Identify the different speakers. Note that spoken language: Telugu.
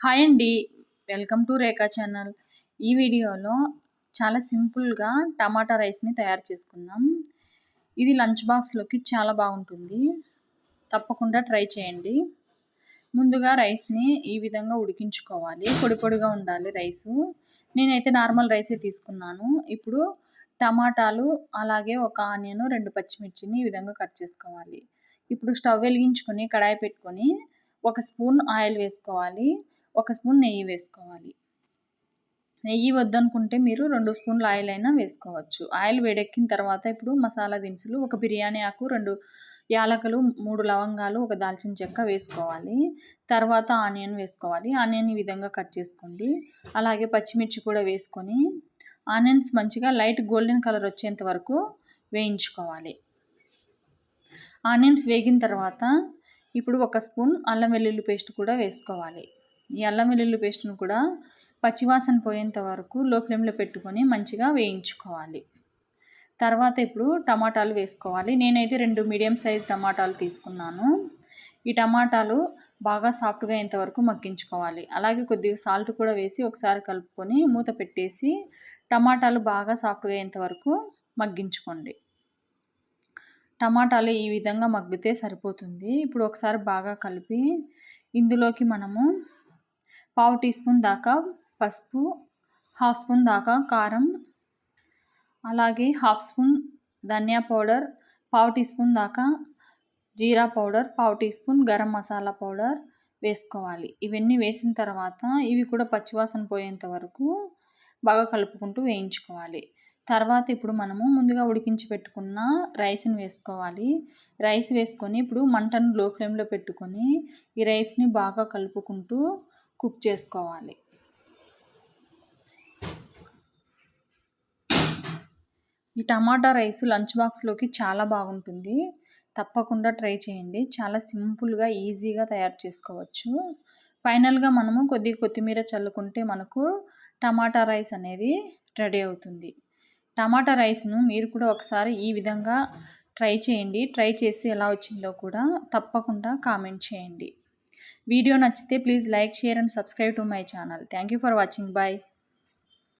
Speaker 1: హాయ్ అండి. Welcome to Rekha channel. ఈ వీడియోలో చాలా సింపుల్గా టమాటా రైస్ని తయారు చేసుకుందాం. ఇది లంచ్ బాక్స్లోకి చాలా బాగుంటుంది. తప్పకుండా ట్రై చేయండి. ముందుగా రైస్ని ఈ విధంగా ఉడికించుకోవాలి. పొడి పొడిగా ఉండాలి రైసు. నేనైతే నార్మల్ రైసే తీసుకున్నాను. ఇప్పుడు టమాటాలు అలాగే ఒక ఆనియన్ రెండు పచ్చిమిర్చిని ఈ విధంగా కట్ చేసుకోవాలి. ఇప్పుడు స్టవ్ వెలిగించుకొని కడాయి పెట్టుకొని ఒక స్పూన్ ఆయిల్ వేసుకోవాలి. ఒక స్పూన్ నెయ్యి వేసుకోవాలి. నెయ్యి వద్దనుకుంటే మీరు రెండు స్పూన్లు ఆయిల్ అయినా వేసుకోవచ్చు. ఆయిల్ వేడెక్కిన తర్వాత ఇప్పుడు మసాలా దినుసులు ఒక బిర్యానీ ఆకు రెండు యాలకులు మూడు లవంగాలు ఒక దాల్చిన చెక్క వేసుకోవాలి. తర్వాత ఆనియన్ వేసుకోవాలి. ఆనియన్ ఈ విధంగా కట్ చేసుకోండి. అలాగే పచ్చిమిర్చి కూడా వేసుకొని ఆనియన్స్ మంచిగా లైట్ గోల్డెన్ కలర్ వచ్చేంత వరకు వేయించుకోవాలి. ఆనియన్స్ వేగిన తర్వాత ఇప్పుడు ఒక స్పూన్ అల్లం వెల్లుల్లి పేస్ట్ కూడా వేసుకోవాలి. ఈ అల్లం వెల్లుల్లి పేస్ట్ను కూడా పచ్చివాసన పోయేంత వరకు లో ఫ్లేమ్లో పెట్టుకొని మంచిగా వేయించుకోవాలి. తర్వాత ఇప్పుడు టమాటాలు వేసుకోవాలి. నేనైతే రెండు మీడియం సైజ్ టమాటాలు తీసుకున్నాను. ఈ టమాటాలు బాగా సాఫ్ట్గా అయ్యేంతవరకు మగ్గించుకోవాలి. అలాగే కొద్దిగా సాల్ట్ కూడా వేసి ఒకసారి కలుపుకొని మూత పెట్టేసి టమాటాలు బాగా సాఫ్ట్గా అయ్యేంతవరకు మగ్గించుకోండి. టమాటాలు ఈ విధంగా మగ్గితే సరిపోతుంది. ఇప్పుడు ఒకసారి బాగా కలిపి ఇందులోకి మనము పావు టీ స్పూన్ దాకా పసుపు హాఫ్ స్పూన్ దాకా కారం అలాగే హాఫ్ స్పూన్ ధనియా పౌడర్ పావు టీ స్పూన్ దాకా జీరా పౌడర్ పావు teaspoon garam masala powder వేసుకోవాలి. ఇవన్నీ వేసిన తర్వాత ఇవి కూడా పచ్చివాసన పోయేంత వరకు బాగా కలుపుకుంటూ వేయించుకోవాలి. తర్వాత ఇప్పుడు మనము ముందుగా ఉడికించి పెట్టుకున్న రైస్ని వేసుకోవాలి. రైస్ వేసుకొని ఇప్పుడు మంటను లో ఫ్లేమ్లో పెట్టుకొని ఈ రైస్ని బాగా కలుపుకుంటూ కుక్ చేసుకోవాలి. ఈ టమాటా రైస్ లంచ్ బాక్స్లోకి చాలా బాగుంటుంది. తప్పకుండా ట్రై చేయండి. చాలా సింపుల్గా ఈజీగా తయారు చేసుకోవచ్చు. ఫైనల్గా మనము కొద్దిగా కొత్తిమీర చల్లుకుంటే మనకు టమాటా రైస్ అనేది రెడీ అవుతుంది. టమాటా రైస్ను మీరు కూడా ఒకసారి ఈ విధంగా ట్రై చేయండి. ట్రై చేసి ఎలా వచ్చిందో కూడా తప్పకుండా కామెంట్ చేయండి. వీడియో నచ్చితే please like share and subscribe to my channel. Thank you for watching bye